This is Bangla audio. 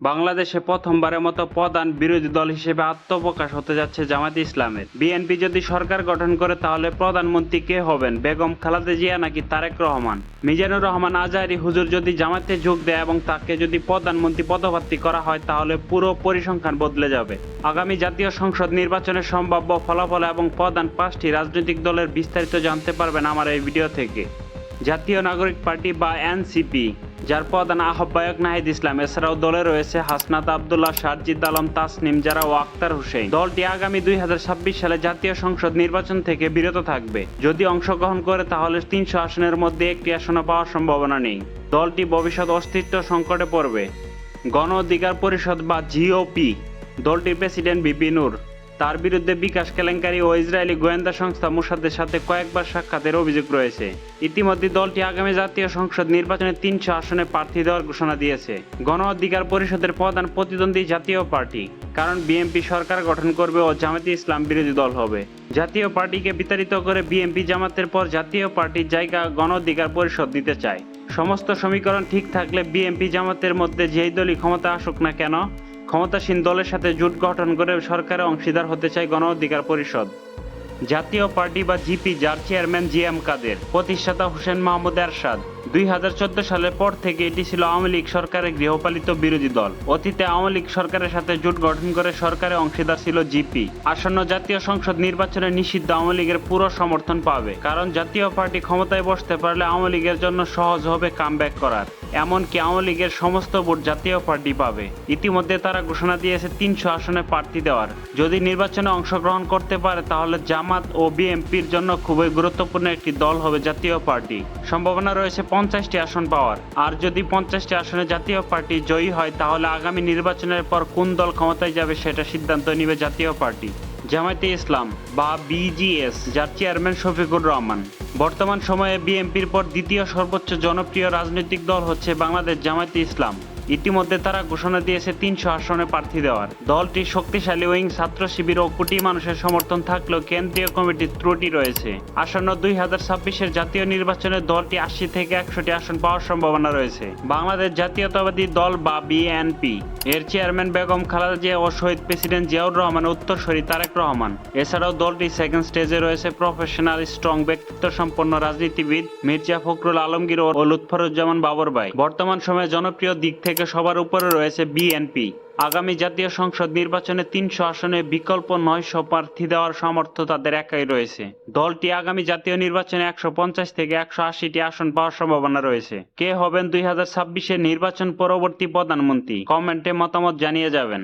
বাংলাদেশে প্রথমবারের মতো প্রধান বিরোধী দল হিসেবে আত্মপ্রকাশ হতে যাচ্ছে জামাত ইসলামের। বিএনপি যদি সরকার গঠন করে, তাহলে প্রধানমন্ত্রী কে হবেন? বেগম খালেদা জিয়া নাকি তারেক রহমান? মিজানুর রহমান আজহারি হুজুর যদি জামাতে যোগ দেয় এবং তাকে যদি প্রধানমন্ত্রী পদপ্রার্থী করা হয়, তাহলে পুরো পরিসংখ্যান বদলে যাবে। আগামী জাতীয় সংসদ নির্বাচনের সম্ভাব্য ফলাফল এবং প্রধান পাঁচটি রাজনৈতিক দলের বিস্তারিত জানতে পারবেন আমার এই ভিডিও থেকে। জাতীয় নাগরিক পার্টি বা এনসিপি। যার প্রধান আহ্বায়ক নাহিদ ইসলাম, এছাড়াও দলে রয়েছে হাসনাত আবদুল্লাহ শারজিদ আলম, তাসনিম, যারা ও আক্তার হোসেন। দলটি আগামী দুই হাজার ছাব্বিশ সালে জাতীয় সংসদ নির্বাচন থেকে বিরত থাকবে। যদি অংশগ্রহণ করে, তাহলে তিনশো আসনের মধ্যে একটি আসনে পাওয়ার সম্ভাবনা নেই। দলটি ভবিষ্যৎ অস্তিত্ব সংকটে পড়বে। গণ অধিকার পরিষদ বা জিওপি দলটির প্রেসিডেন্ট বিপিনুর তার বিরুদ্ধে বিকাশ কেলেঙ্কারি ও ইসরায়েলি গোয়েন্দা সংস্থা মোসাদের সাথে কয়েকবার সাক্ষাতের অভিযোগ রয়েছে। ইতিমধ্যে দলটি আগামী জাতীয় সংসদ নির্বাচনে তিনশো আসনে প্রার্থী দেওয়ার ঘোষণা দিয়েছে। গণ অধিকার পরিষদের প্রধান প্রতিদ্বন্দ্বী জাতীয় পার্টি, কারণ বিএনপি সরকার গঠন করবে ও জামাতি ইসলাম বিরোধী দল হবে। জাতীয় পার্টিকে বিতাড়িত করে বিএনপি জামাতের পর জাতীয় পার্টির জায়গা গণ অধিকার পরিষদ দিতে চায়। সমস্ত সমীকরণ ঠিক থাকলে বিএনপি জামাতের মধ্যে যেই দলই ক্ষমতা আসুক না কেন ক্ষমতাসীন দলের সাথে জোট গঠন করে সরকারে অংশীদার হতে চায় গণ অধিকার পরিষদ। জাতীয় পার্টি বা জিপি, যার চেয়ারম্যান জি এম কাদের, প্রতিষ্ঠাতা হোসেন মাহমুদ এরশাদ। দুই হাজার চোদ্দ সালের পর থেকে এটি ছিল আওয়ামী লীগ সরকারের গৃহপালিত বিরোধী দল। অতীতে আওয়ামী লীগ সরকারের সাথে জোট গঠন করে সরকারে অংশীদার ছিল জিপি। আসন্ন জাতীয় সংসদ নির্বাচনে নিষিদ্ধ আওয়ামী লীগের পুরো সমর্থন পাবে, কারণ জাতীয় পার্টি ক্ষমতায় বসতে পারলে আওয়ামী লীগের জন্য সহজ হবে কামব্যাক করার। এমনকি আওয়ামী লীগের সমস্ত ভোট জাতীয় পার্টি পাবে। ইতিমধ্যে তারা ঘোষণা দিয়েছে তিনশো আসনে প্রার্থী দেওয়ার। যদি নির্বাচনে অংশগ্রহণ করতে পারে, তাহলে জামাত ও বিএনপির জন্য খুবই গুরুত্বপূর্ণ একটি দল হবে জাতীয় পার্টি। সম্ভাবনা রয়েছে পঞ্চাশটি আসন পাওয়ার। আর যদি পঞ্চাশটি আসনে জাতীয় পার্টি জয়ী হয়, তাহলে আগামী নির্বাচনের পর কোন দল ক্ষমতায় যাবে সেটা সিদ্ধান্ত নিবে জাতীয় পার্টি। জামায়াতে ইসলাম বা বিজিএস, যার চেয়ারম্যান শফিকুর রহমান। বর্তমান সময়ে বিএনপির পর দ্বিতীয় সর্বোচ্চ জনপ্রিয় রাজনৈতিক দল হচ্ছে বাংলাদেশ জামায়াতে ইসলাম। ইতিমধ্যে তারা ঘোষণা দিয়েছে তিনশো আসনে প্রার্থী দেওয়ার। দলটি শক্তিশালী উইং ছাত্র শিবির ও কোটি মানুষের সমর্থন থাকলেও কেন্দ্রীয় কমিটির ত্রুটি রয়েছে। আসন্ন দুই হাজার ছাব্বিশের জাতীয় নির্বাচনে দলটি আশি থেকে একশোটি আসন পাওয়ার সম্ভাবনা রয়েছে। বাংলাদেশ জাতীয়তাবাদী দল বা বিএনপি। এর চেয়ারম্যান বেগম খালেদা জিয়া ও শহীদ প্রেসিডেন্ট জিয়াউর রহমান উত্তরসূরি তারেক রহমান। এছাড়াও দলটি সেকেন্ড স্টেজে রয়েছে প্রফেশনাল স্ট্রং ব্যক্তিত্ব সম্পন্ন রাজনীতিবিদ মির্জা ফখরুল আলমগীর ও লুৎফরুজ্জামান বাবর ভাই। বর্তমান সময়ে জনপ্রিয় দিক থেকে সবার উপরে রয়েছে বিএনপি আগামী জাতীয় সংসদ নির্বাচনে তিনশো আসনে বিকল্প নয়শো প্রার্থী দেওয়ার সামর্থ্য তাদের একাই রয়েছে। দলটি আগামী জাতীয় নির্বাচনে একশো পঞ্চাশ থেকে একশো আশিটি আসন পাওয়ার সম্ভাবনা রয়েছে। কে হবেন দুই হাজার ছাব্বিশের নির্বাচন পরবর্তী প্রধানমন্ত্রী? কমেন্টে মতামত জানিয়ে যাবেন।